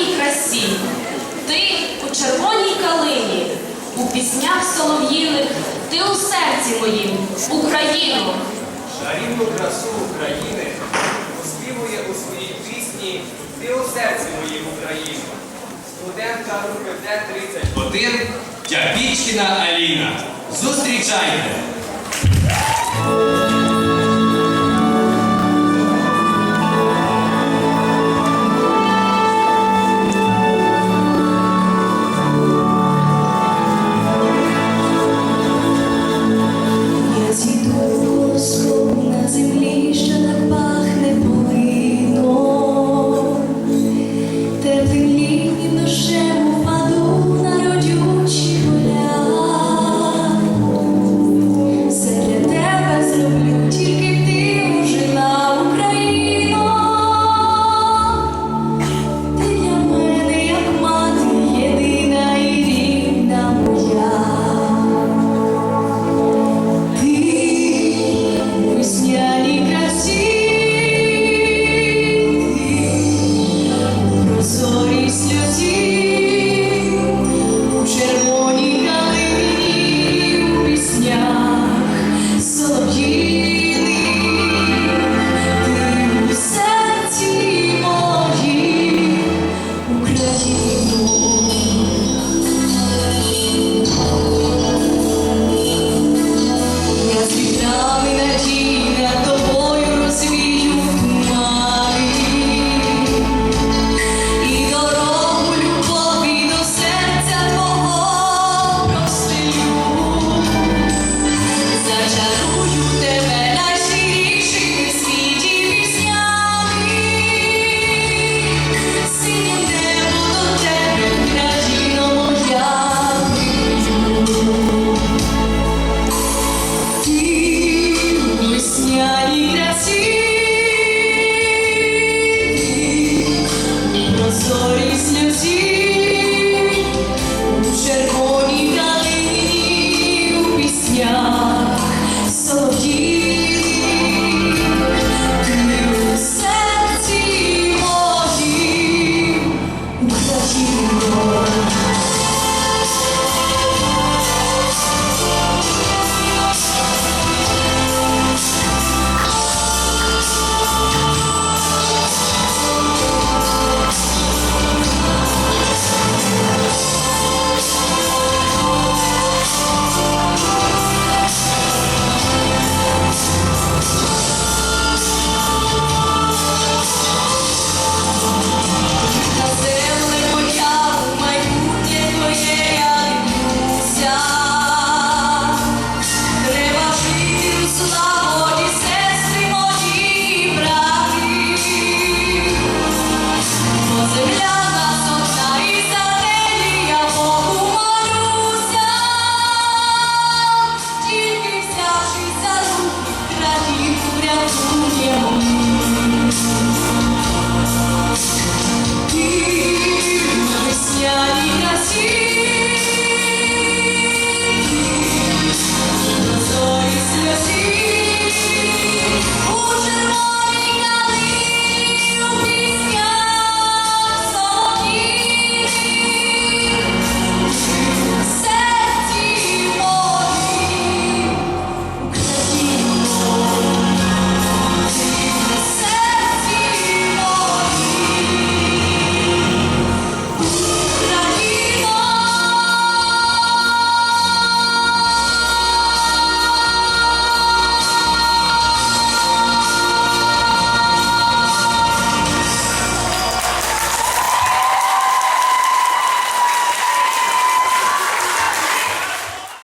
незбагненній красі. Ти у червоній калині, у піснях солов'їних, ти у серці моїм, Україну. Шарівну красу України співує у своїй пісні Ти у серці моїм Україну. Студентка групи Д-31 Тяпічкіна Аліна. Зустрічайте!